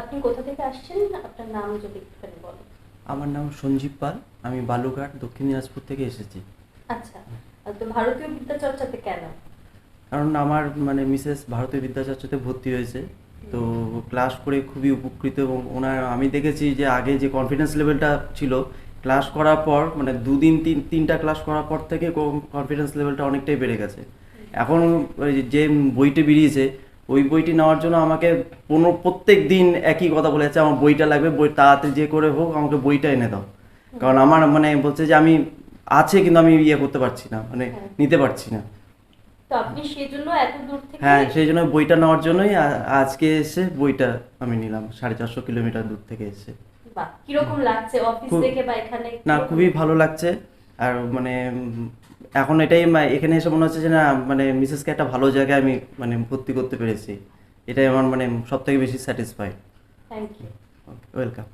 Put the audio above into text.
আপনি কোথা থেকে আসছেন আপনার নাম যদি একটুখানি বলেন। আমার নাম সঞ্জীব পাল। আমি বালুঘাট দক্ষিণ দিনাজপুর থেকে এসেছি। আচ্ছা তো ভারতীয় বিদ্যা চর্চাতে কেন? কারণ আমার মানে মিসেস ভারতীয় বিদ্যাচর্চাতে ভর্তি হয়েছে। তো ক্লাস করে খুবই উপকৃত এবং ওনার আমি দেখেছি যে আগে যে কনফিডেন্স লেভেলটা ছিল ক্লাস করার পর মানে দুদিন তিন তিনটা ক্লাস করার পর থেকে কনফিডেন্স লেভেলটা অনেকটাই বেড়ে গেছে। এখন যে বইটি বেরিয়েছে ওই বইটি নেওয়ার জন্য আমাকে কোনো প্রত্যেক দিন একই কথা বলে যাচ্ছে আমার বইটা লাগবে বই তাড়াতাড়ি যে করে হোক আমাকে বইটা এনে দাও। কারণ আমার মানে বলছে যে আমি আছে কিন্তু আমি ইয়ে করতে পারছি না মানে হ্যাঁ। নিতে পারছি না। হ্যাঁ সেই জন্য বইটা নেওয়ার জন্যই আজকে এসে বইটা আমি নিলাম সাড়ে চারশো কিলোমিটার দূর থেকে এসে। কীরকম লাগছে অফিস খুব- থেকে বা এখানে না খুবই ভালো লাগছে আর মানে এখন এটাই এখানে এসে মনে হচ্ছে যে না মানে মিসেসকে একটা ভালো জায়গায় আমি মানে ভর্তি করতে পেরেছি। এটাই আমার মানে সব থেকে বেশি স্যাটিসফাইড থ্যাংক ইউ ওয়েলকাম